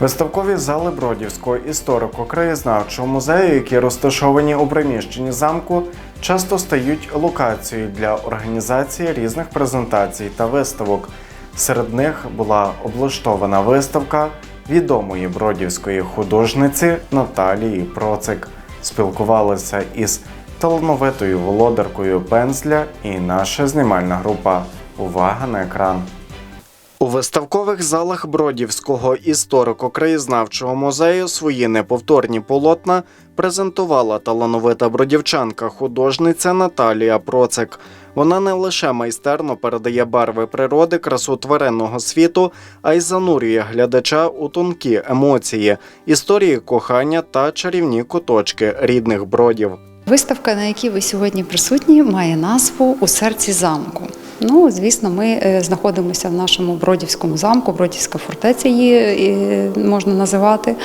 Виставкові зали Бродівського історико-краєзнавчого музею, які розташовані у приміщенні замку, часто стають локацією для організації різних презентацій та виставок. Серед них була облаштована виставка відомої бродівської художниці Наталії Процик. Спілкувалися із талановитою володаркою пензля і наша знімальна група. Увага на екран! У виставкових залах Бродівського історико-краєзнавчого музею свої неповторні полотна презентувала талановита бродівчанка художниця Наталія Процик. Вона не лише майстерно передає барви природи, красу тваринного світу, а й занурює глядача у тонкі емоції, історії кохання та чарівні куточки рідних бродів. Виставка, на якій ви сьогодні присутні, має назву У серці замку. Ну, звісно, ми е, знаходимося в нашому Бродівському замку, Бродівська фортеця її е, можна називати.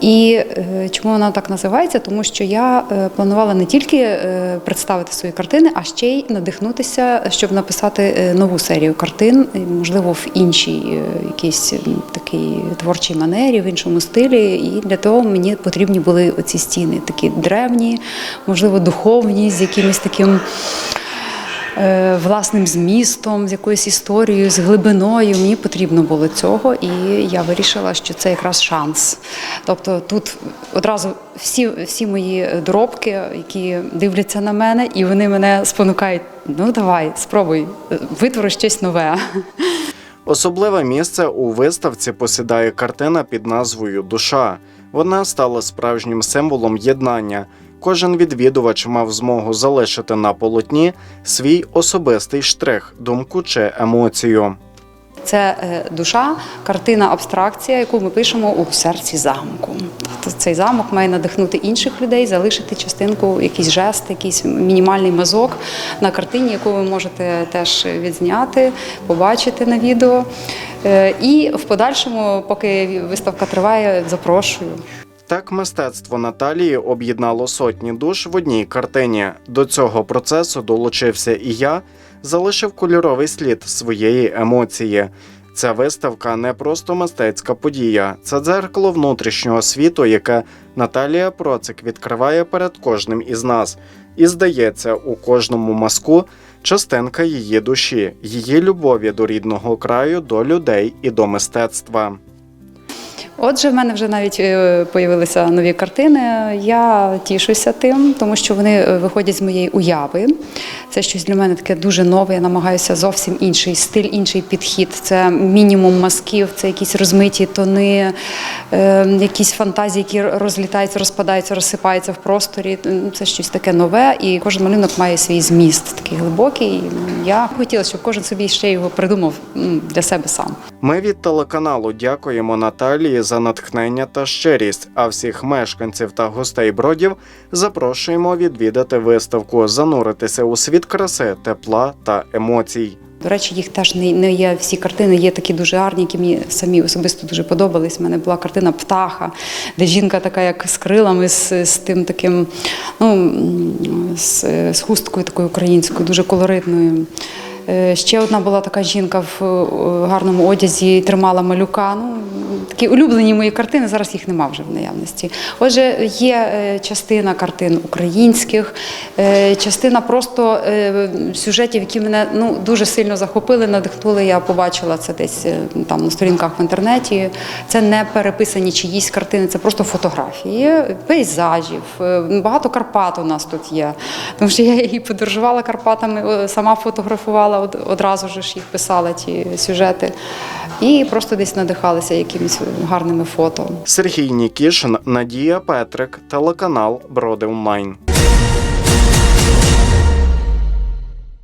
І е, чому вона так називається? Тому що я е, планувала не тільки е, представити свої картини, а ще й надихнутися, щоб написати нову серію картин, можливо, в іншій якійсь такій творчій манері, в іншому стилі. І для того мені потрібні були оці стіни, такі древні, можливо, духовні, з якимось таким власним змістом, з якоюсь історією, з глибиною. Мені потрібно було цього, і я вирішила, що це якраз шанс. Тобто тут одразу всі, всі мої доробки, які дивляться на мене, і вони мене спонукають: ну давай, спробуй, витвори щось нове. Особливе місце у виставці посідає картина під назвою Душа. Вона стала справжнім символом єднання. Кожен відвідувач мав змогу залишити на полотні свій особистий штрих, думку чи емоцію. Це е, душа, картина абстракція, яку ми пишемо у серці замку. Тобто цей замок має надихнути інших людей, залишити частинку, якийсь жест, якийсь мінімальний мазок на картині, яку ви можете теж відзняти, побачити на відео. Е, І в подальшому, поки виставка триває, запрошую. Так мистецтво Наталії об'єднало сотні душ в одній картині. До цього процесу долучився і я, залишив кольоровий слід своєї емоції. Ця виставка не просто мистецька подія, це дзеркало внутрішнього світу, яке Наталія Процик відкриває перед кожним із нас. І здається, у кожному мазку частинка її душі, її любові до рідного краю, до людей і до мистецтва. Отже, в мене вже навіть е, появилися нові картини. Я тішуся тим, тому що вони е, виходять з моєї уяви. Це щось для мене таке дуже нове. Я намагаюся зовсім інший стиль, інший підхід. Це мінімум мазків, це якісь розмиті тони, е, якісь фантазії, які розлітаються, розпадаються, розсипаються в просторі. Це щось таке нове, і кожен малюнок має свій зміст, такий глибокий. Я хотіла, щоб кожен собі ще його придумав для себе сам. Ми від телеканалу дякуємо Наталії за натхнення та щирість. А всіх мешканців та гостей бродів запрошуємо відвідати виставку, зануритися у світ краси, тепла та емоцій. До речі, їх теж не, не є всі картини, є такі дуже гарні, які мені самі особисто дуже подобались. У мене була картина Птаха, де жінка така, як з крилами, з, з тим таким, ну, з, з хусткою такою українською, дуже колоритною. Е, Ще одна була така жінка в е, гарному одязі, тримала малюка. Ну, такі улюблені мої картини, зараз їх нема вже в наявності. Отже, є е, частина картин українських, частина просто сюжетів, які мене ну, дуже сильно захопили, надихнули. Я побачила це десь там на сторінках в інтернеті. Це не переписані чиїсь картини, це просто фотографії, пейзажів. Багато Карпат у нас тут є. Тому що я і подорожувала Карпатами, сама фотографувала, од- одразу ж їх писала ті сюжети. І просто десь надихалася якимись гарними фото. Сергій Нікішин, Надія Петрик, телеканал Броди Онлайн.